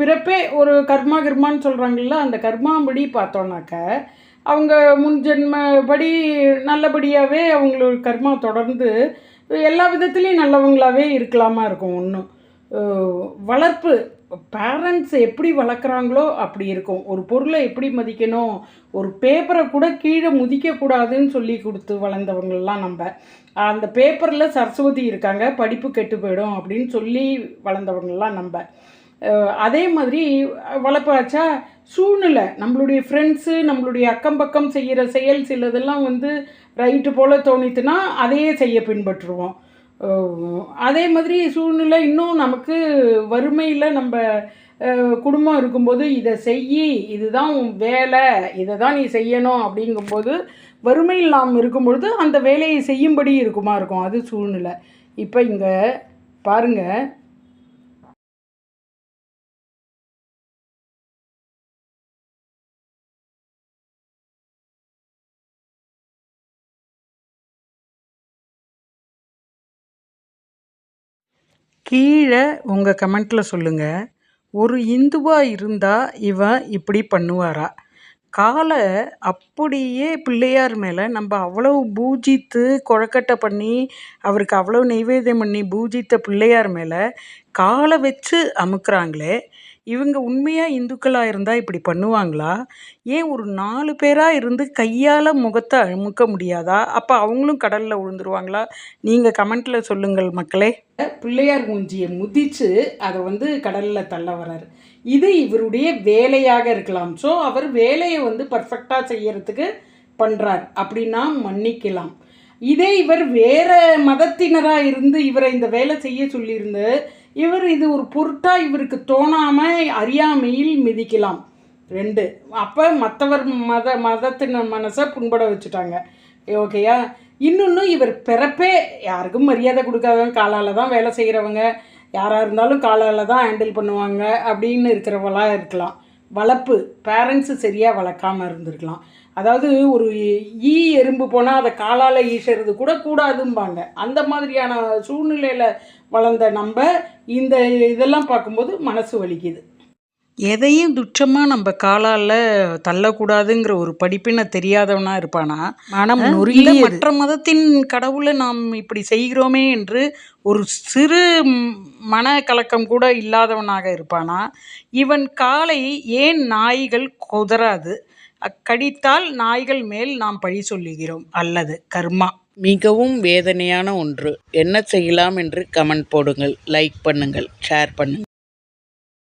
பிறப்பே ஒரு கர்மா கர்மான்னு சொல்கிறாங்கல்ல அந்த கர்மாபடி பார்த்தோன்னாக்க அவங்க முன் ஜென்மபடி நல்லபடியாகவே அவங்களோட கர்மா தொடர்ந்து எல்லா விதத்துலேயும் நல்லவங்களாகவே இருக்கலாமா இருக்கும் ஒன்றும் வளர்ப்பு பேரண்ட்ஸ் எப்படி வளர்க்குறாங்களோ அப்படி இருக்கும். ஒரு பொருளை எப்படி மதிக்கணும்? ஒரு பேப்பரை கூட கீழே முதிக்கக்கூடாதுன்னு சொல்லி கொடுத்து வளர்ந்தவங்கள்லாம் நம்ம. அந்த பேப்பரில் சரஸ்வதி இருக்காங்க படிப்பு கெட்டு போயிடும் அப்படின்னு சொல்லி வளர்ந்தவங்கள்லாம் நம்ம. அதே மாதிரி வளர்ப்பாச்சா? சூழ்நிலை. நம்மளுடைய ஃப்ரெண்ட்ஸு நம்மளுடைய அக்கம் பக்கம் செய்கிற செயல் சிலதெல்லாம் வந்து ரைட்டு போல் தோணித்துன்னா அதையே செய்ய பின்பற்றுவோம். அதே மாதிரி சூழ்நிலை இன்னும் நமக்கு வறுமையில் நம்ம குடும்பம் இருக்கும்போது இதை செய் இதுதான் உன் வேலை இதை தான் நீ செய்யணும் அப்படிங்கும்போது வறுமையில் நாம் இருக்கும்பொழுது அந்த வேலையை செய்யும்படி இருக்குமா இருக்கும். அது சூழ்நிலை. இப்போ இங்கே பாருங்கள் கீழே உங்கள் கமெண்ட்டில் சொல்லுங்கள் ஒரு இந்துவாக இருந்தால் இவன் இப்படி பண்ணுவாரா? காலை அப்படியே பிள்ளையார் மேலே நம்ம அவ்வளவு பூஜித்து கொழக்கட்டை பண்ணி அவருக்கு அவ்வளோ நெய்வேத்தியம் பண்ணி பூஜித்த பிள்ளையார் மேலே காலை வச்சு அமுக்குறாங்களே இவங்க உண்மையாக இந்துக்களாக இருந்தால் இப்படி பண்ணுவாங்களா? ஏன் ஒரு நாலு பேராக இருந்து கையால் முகத்தை அழுமுக்க முடியாதா? அப்போ அவங்களும் கடலில் விழுந்துருவாங்களா? நீங்கள் கமெண்ட்டில் சொல்லுங்கள் மக்களே. பிள்ளையார் மூஞ்சியை முதிச்சு அதை வந்து கடலில் தள்ள வர்றாரு. இது இவருடைய வேலையாக இருக்கலாம். ஸோ அவர் வேலையை வந்து பர்ஃபெக்டாக செய்யறதுக்கு பண்ணுறார் அப்படின்னா மன்னிக்கலாம். இதே இவர் வேற மதத்தினராக இருந்து இவரை இந்த வேலை செய்ய சொல்லியிருந்து இவர் இது ஒரு பொருட்டாக இவருக்கு தோணாமல் அறியாமையில் மிதிக்கலாம். ரெண்டு. அப்போ மற்றவர் மத மதத்தின மனசை புண்பட வச்சுட்டாங்க. ஓகேயா இன்னொன்று இவர் பிறப்பே யாருக்கும் மரியாதை கொடுக்காதவங்க காலால் தான் வேலை செய்கிறவங்க யாராக இருந்தாலும் காலால் தான் ஹேண்டில் பண்ணுவாங்க அப்படின்னு இருக்கிறவங்களாம் இருக்கலாம். வளர்ப்பு பேரண்ட்ஸு சரியாக வளர்க்காமல் இருந்திருக்கலாம். அதாவது ஒரு ஈ எறும்பு போனால் அதை காலால் ஈசுறது கூட கூடாதும்பாங்க. அந்த மாதிரியான சூழ்நிலையில் வளர்ந்த நம்ம இந்த இதெல்லாம் பார்க்கும்போது மனசு வலிக்குது. எதையும் துச்சமாக நம்ம காலால் தள்ளக்கூடாதுங்கிற ஒரு படிப்பினை தெரியாதவனா இருப்பானா? மனம் நொறுங்கிய மற்ற மதத்தின் கடவுளை நாம் இப்படி செய்கிறோமே என்று ஒரு சிறு ம், மனக்கலக்கம் கூட இல்லாதவனாக இருப்பானா? இவன் காலை ஏன் நாய்கள் குதறாது? கடித்தால் நாய்கள் மேல் நாம் பழி சொல்லுகிறோம். அல்லது கர்மா. மிகவும் வேதனையான ஒன்று. என்ன செய்யலாம் என்று கமெண்ட் போடுங்கள். லைக் பண்ணுங்கள். ஷேர் பண்ணுங்கள்.